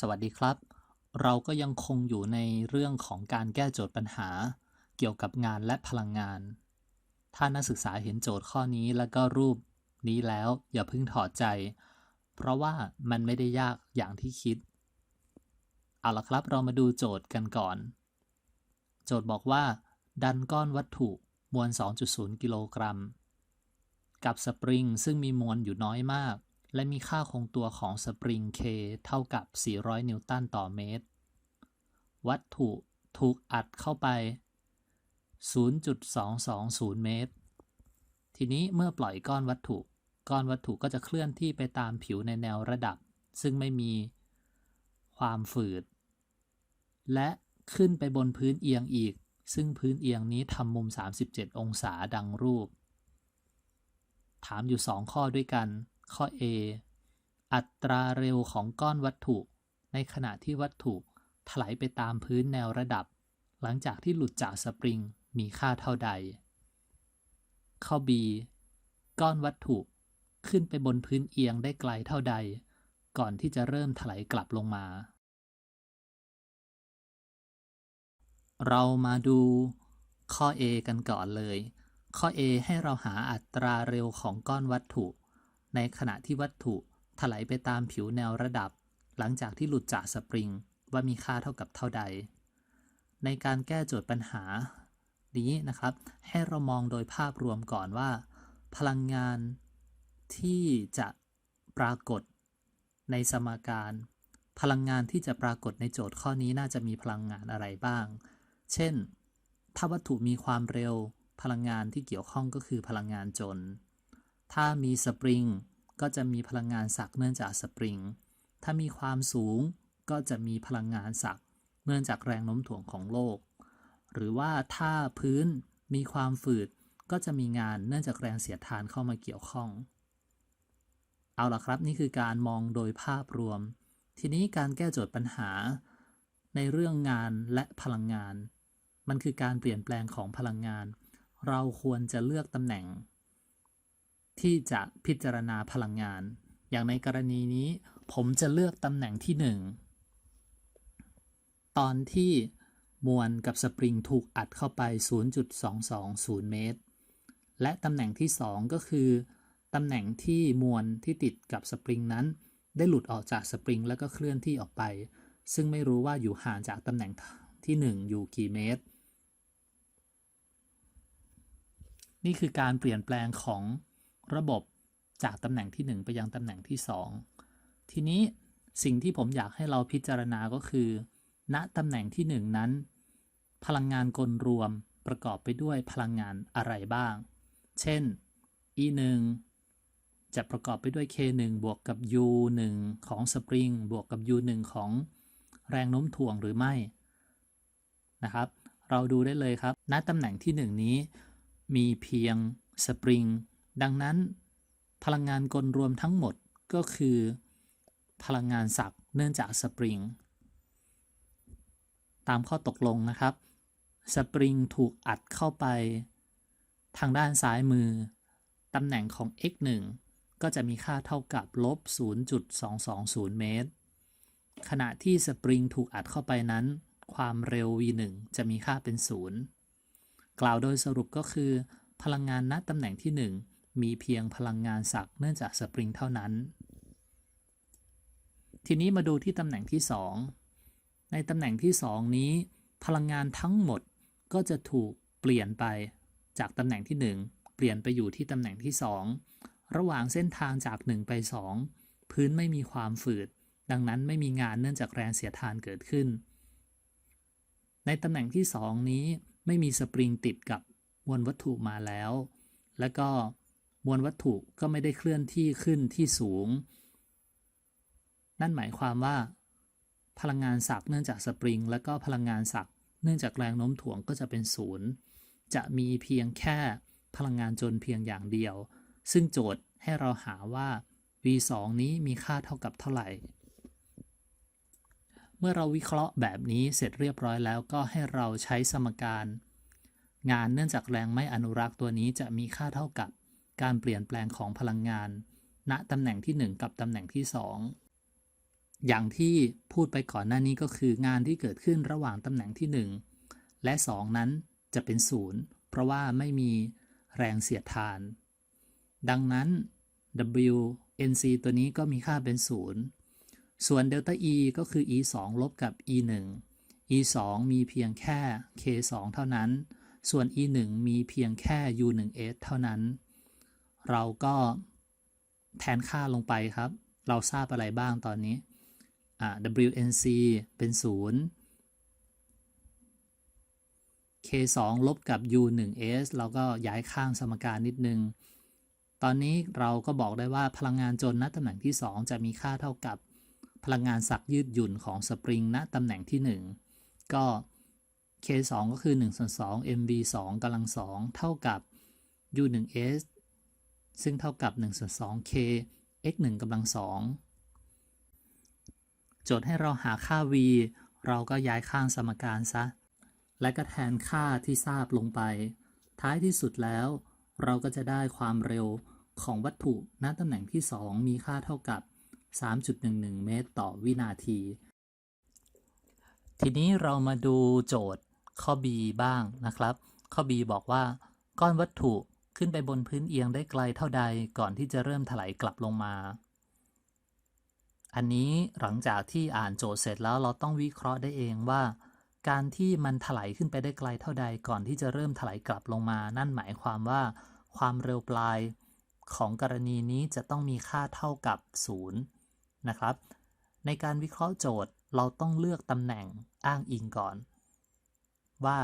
สวัสดีครับ เราก็ยังคงอยู่ในเรื่องของการแก้โจทย์ปัญหา เกี่ยวกับงานและพลังงาน ถ้านักศึกษาเห็นโจทย์ข้อนี้แล้วก็รูปนี้แล้วอย่าเพิ่งถอดใจ เพราะว่ามันไม่ได้ยากอย่างที่คิด เอาละครับเรามาดูโจทย์กันก่อน โจทย์บอกว่า ดันก้อนวัตถุมวล 2.0 กิโลกรัม กับสปริงซึ่งมีมวลอยู่น้อยมาก และมีค่าคงตัวของสปริง K เท่ากับ 400 นิวตันต่อเมตร วัตถุถูกอัดเข้าไป 0.220 เมตร ทีนี้เมื่อปล่อยก้อนวัตถุ ก้อนวัตถุก็จะเคลื่อนที่ไปตามผิวในแนวระดับ ซึ่งไม่มีความฝืด และขึ้นไปบนพื้นเอียงอีก ซึ่งพื้นเอียงนี้ทำมุม 37 องศาดังรูป ถามอยู่ 2 ข้อด้วยกัน ข้อ A อัตราเร็วของก้อนวัตถุ ในขณะที่วัตถุถลายไปตามพื้นแนวระดับ หลังจากที่หลุดจากสปริงมีค่าเท่าใด ข้อ B ก้อนวัตถุขึ้นไปบนพื้นเอียงได้ไกลเท่าใด ก่อนที่จะเริ่มถลายกลับลงมา เรามาดูข้อ A กันก่อนเลย ข้อ A ให้เราหาอัตราเร็วของก้อนวัตถุ ในขณะที่วัตถุถลายไปตามผิวแนวระดับ หลังจากที่หลุดจากสปริงว่ามีค่าเท่ากับเท่าใด ในการแก้โจทย์ปัญหา นี้นะครับ ให้เรามองโดยภาพรวมก่อนว่า พลังงานที่จะปรากฏในสมการ พลังงานที่จะปรากฏในโจทย์ข้อนี้น่าจะมีพลังงานอะไรบ้าง เช่น ถ้าวัตถุมีความเร็ว พลังงานที่เกี่ยวข้องก็คือพลังงานจน ถ้ามีสปริงก็จะมีพลังงานสักเนื่องจากสปริง ถ้ามีความสูงก็จะมีพลังงานสักเนื่องจากแรงโน้มถ่วงของโลก หรือว่าถ้าพื้นมีความฝืดก็จะมีงานเนื่องจากแรงเสียดทานเข้ามาเกี่ยวข้อง เอาละครับนี่คือการมองโดยภาพรวม ทีนี้การแก้โจทย์ปัญหา ในเรื่องงานและพลังงาน มันคือการเปลี่ยนแปลงของพลังงาน เราควรจะเลือกตำแหน่ง ที่จะพิจารณาพลังงาน อย่างในกรณีนี้ผมจะเลือกตำแหน่งที่ 1 ตอนที่มวลกับสปริงถูกอัดเข้าไป 0.220 เมตร และตำแหน่งที่ 2 ก็คือตำแหน่งที่มวลที่ติดกับสปริงนั้น ได้หลุดออกจากสปริงแล้วก็เคลื่อนที่ออกไป ซึ่งไม่รู้ว่าอยู่ห่างจากตำแหน่งที่ 1 อยู่กี่เมตร นี่คือการเปลี่ยนแปลงของ ระบบจากตำแหน่งที่ 1 ไปยังตำแหน่งที่ 2 ทีนี้สิ่งที่ผมอยากให้เราพิจารณาก็คือ ณตำแหน่งที่ 1 นั้น พลังงานกลรวมประกอบไปด้วยพลังงานอะไรบ้าง เช่น E 1จะประกอบไปด้วย K 1บวกกับ U 1ของสปริงบวกกับ U 1ของแรงโน้มถ่วงหรือไม่นะครับ เราดูได้เลยครับ ณตำแหน่งที่ 1 นี้ มีเพียงสปริง ดังนั้นพลังงานกลรวมทั้งหมดก็คือ พลังงานสักเนื่องจากสปริง ตามข้อตกลงนะครับ สปริงถูกอัดเข้าไป ทางด้านซ้ายมือ ตำแหน่งของ x 1ก็จะมีค่าเท่ากับลบ 0.220 เมตร ขณะที่สปริงถูกอัดเข้าไปนั้น ความเร็ว v 1จะมีค่าเป็น 0 กล่าวโดยสรุปก็คือ พลังงานณตำแหน่งที่ 1 มีเพียงพลังงานสักเนื่องจากสปริงเท่านั้น ทีนี้มาดูที่ตำแหน่งที่ 2 ในตำแหน่งที่ 2 นี้ พลังงานทั้งหมดก็จะถูกเปลี่ยนไปจากตำแหน่งที่ 1 เปลี่ยนไปอยู่ที่ตำแหน่งที่ 2 ระหว่างเส้นทางจาก 1 ไป 2 พื้นไม่มีความฝืด ดังนั้นไม่มีงานเนื่องจากแรงเสียดทานเกิดขึ้น ในตำแหน่งที่ 2 นี้ไม่มีสปริงติดกับมวลวัตถุมาแล้ว และก็ มวลวัตถุก็ไม่ได้เคลื่อนที่ขึ้นที่สูง นั่นหมายความว่า พลังงานสักเนื่องจากสปริง และก็พลังงานสักเนื่องจากแรงโน้มถ่วงก็จะเป็นศูนย์จะมีเพียงแค่พลังงานจนเพียงอย่างเดียว ซึ่งโจทย์ให้เราหาว่า v2 นี้มีค่าเท่ากับเท่าไหร่ เมื่อเราวิเคราะห์แบบนี้เสร็จเรียบร้อยแล้วก็ให้เราใช้สมการ งานเนื่องจากแรงไม่อนุรักษ์ตัวนี้จะมีค่าเท่ากับ การเปลี่ยนแปลงของพลังงาน ณตำแหน่งที่ 1 กับตำแหน่งที่ 2 อย่างที่พูดไปก่อนหน้านี้ก็คืองานที่เกิดขึ้นระหว่างตำแหน่งที่ 1 และ 2 นั้นจะเป็นศูนย์เพราะว่าไม่มีแรงเสียดทาน ดังนั้น W NC ตัวนี้ก็มีค่าเป็นศูนย์ส่วนเดลต้า E ก็คือ E 2ลบกับ E 1 E 2มีเพียงแค่ K 2เท่านั้น ส่วน E 1มีเพียงแค่ U 1 S เท่านั้น เราก็แทนค่าลงไปครับ เราทราบอะไรบ้างตอนนี้อ่า WNC เป็น 0 K 2 ลบกับ U 1 S เราก็ย้ายข้างสมการนิดนึง ตอนนี้เราก็บอกได้ว่าพลังงานจนณตำแหน่งที่ 2 จะมีค่าเท่ากับพลังงานสักยืดหยุ่นของสปริงณตำแหน่งที่ 1 ก็ K 2 ก็คือ1ส่วน2 MV 2กำลัง 2 เท่ากับ U 1 S ซึ่งเท่ากับ1ส่วน 2 K x 1กำลัง2โจทย์ให้เราหาค่า v เราก็ย้ายข้างสมการซะ และก็แทนค่าที่ทราบลงไป ท้ายที่สุดแล้ว เราก็จะได้ความเร็วของวัตถุณตำแหน่งที่ 2 มีค่าเท่ากับ 3.11 เมตรต่อวินาที ทีนี้เรามาดูโจทย์ข้อ B บ้างนะครับ ข้อ B บอกว่าก้อนวัตถุ ขึ้นไปบนพื้นเอียงได้ไกลเท่าใดก่อนที่จะเริ่มถลายกลับลงมา อันนี้หลังจากที่อ่านโจทย์เสร็จแล้วเราต้องวิเคราะห์ได้เองว่า การที่มันถลายขึ้นไปได้ไกลเท่าใดก่อนที่จะเริ่มถลายกลับลงมา นั่นหมายความว่า ความเร็วปลายของกรณีนี้จะต้องมีค่าเท่ากับ 0 นะครับ ในการวิเคราะห์โจทย์เราต้องเลือกตำแหน่งอ้างอิงก่อน ว่า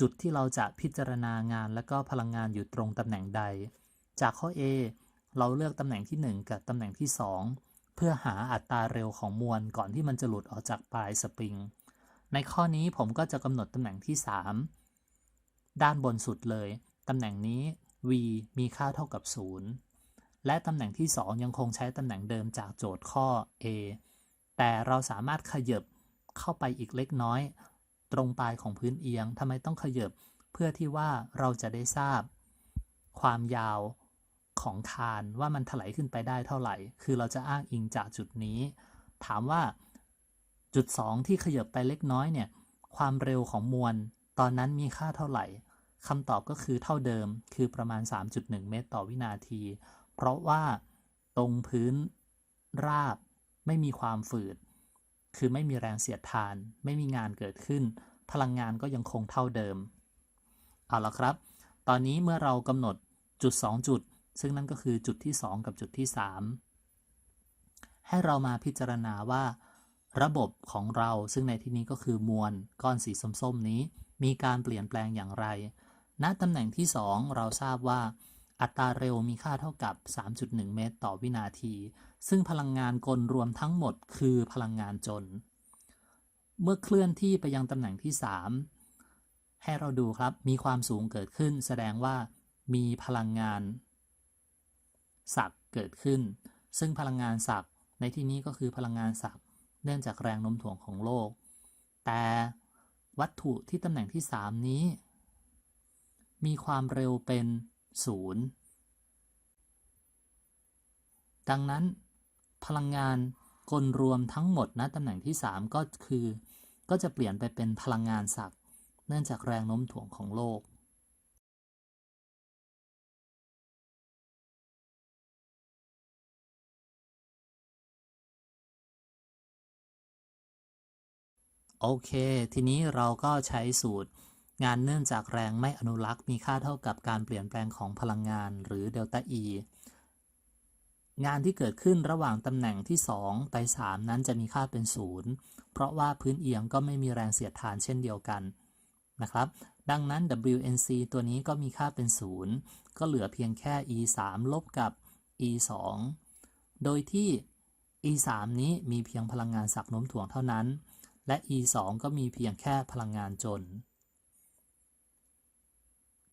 จุดที่เราจะพิจารณางานและก็พลังงานอยู่ตรงตำแหน่งใด จากข้อ A เราเลือกตำแหน่งที่ 1 กับตำแหน่งที่ 2 เพื่อหาอัตราเร็วของมวลก่อนที่มันจะหลุดออกจากปลายสปริง ในข้อนี้ผมก็จะกำหนดตำแหน่งที่ 3 ด้านบนสุดเลย ตำแหน่งนี้ v มีค่าเท่ากับ 0 และตำแหน่งที่ 2 ยังคงใช้ตำแหน่งเดิมจากโจทย์ข้อ A แต่เราสามารถขยับเข้าไปอีกเล็กน้อย ตรงปลายของพื้นเอียงทำไมต้องขยับเพื่อที่ว่าเราจะได้ทราบ ความยาวของคานว่ามันถลายขึ้นไปได้เท่าไหร่ คือเราจะอ้างอิงจากจุดนี้ ถามว่าจุด 2 ที่ขยับไปเล็กน้อยเนี่ย ความเร็วของมวล ตอนนั้นมีค่าเท่าไหร่คำตอบก็คือเท่าเดิม คือประมาณ 3.1 เมตรต่อวินาที เพราะว่าตรงพื้นราบไม่มีความฝืด คือไม่มีแรงเสียดทาน ไม่มีงานเกิดขึ้น พลังงานก็ยังคงเท่าเดิม เอาละครับ ตอนนี้เมื่อเรากำหนดจุด 2 จุด ซึ่งนั่นก็คือจุดที่ 2 กับจุดที่ 3 ให้เรามาพิจารณาว่า ระบบของเราซึ่งในที่นี้ก็คือมวลก้อนสีส้มๆนี้ มีการเปลี่ยนแปลงอย่างไร ณตำแหน่งที่ 2 เราทราบว่า อัตราเร็วมีค่าเท่ากับ 3.1 เมตรต่อวินาที ซึ่งพลังงานกลรวมทั้งหมดคือพลังงานจน เมื่อเคลื่อนที่ไปยังตำแหน่งที่ 3 ให้เราดูครับ มีความสูงเกิดขึ้น แสดงว่ามีพลังงานสักเกิดขึ้น ซึ่งพลังงานสักในที่นี้ก็คือพลังงานสักเนื่องจากแรงโน้มถ่วงของโลก แต่วัตถุที่ตำแหน่งที่ 3 นี้ มีความเร็วเป็น 0 ดังนั้น พลังงานกลรวมทั้งหมดนะตำแหน่งที่ 3 ก็คือ ก็จะเปลี่ยนไปเป็นพลังงานสักเนื่องจากแรงโน้มถ่วงของโลก โอเค ทีนี้เราก็ใช้สูตร งานเนื่องจากแรงไม่อนุรักษ์มีค่าเท่ากับการเปลี่ยนแปลงของพลังงานหรือเดลต้า E งานที่เกิดขึ้นระหว่างตำแหน่งที่ 2 ไป 3 นั้นจะมีค่าเป็น 0 เพราะว่าพื้นเอียงก็ไม่มีแรงเสียดทานเช่นเดียวกันนะครับ ดังนั้น WNC ตัวนี้ก็มีค่าเป็น 0 ก็เหลือเพียงแค่ E 3ลบกับ E 2โดยที่ E 3นี้มีเพียงพลังงานสักโน้มถ่วงเท่านั้น และ E 2ก็มีเพียงแค่พลังงานจน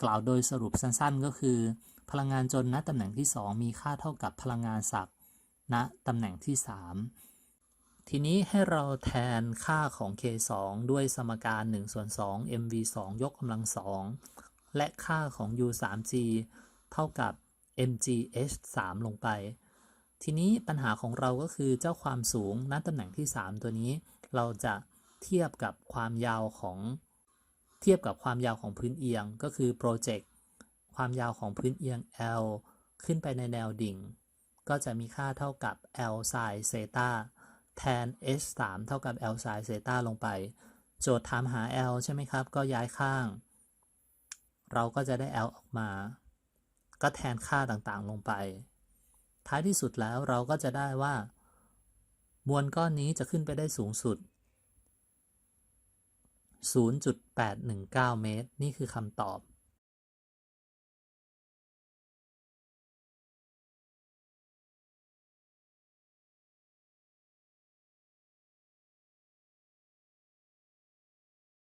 กล่าวโดยสรุปสั้นๆ ก็คือ พลังงานจนณตำแหน่งที่ 2 มีค่าเท่ากับพลังงานศักณตำแหน่งที่ 3 ทีนี้ให้เราแทนค่าของ K 2 ด้วยสมการ1ส่วน2 mv 2 ยกกำลัง 2 และค่าของ u 3 g เท่ากับ mg h 3 ลงไป ทีนี้ปัญหาของเราก็คือเจ้าความสูงณตำแหน่งที่ 3 ตัวนี้ เราจะเทียบกับความยาวของ เทียบกับความยาวของพื้นเอียงก็คือโปรเจกต์ความยาวของพื้นเอียง L ขึ้นไปในแนวดิ่ง ก็จะมีค่าเท่ากับ L sin เซตาแทน h 3เท่ากับ L sin เซตาลงไป โจทย์ถามหา L ใช่ไหมครับ ก็ย้ายข้าง เราก็จะได้ L ออกมา ก็แทนค่าต่างๆลงไป ท้ายที่สุดแล้วเราก็จะได้ว่า มวลก้อนนี้จะขึ้นไปได้สูงสุด 0.819 เมตร นี่คือคำตอบ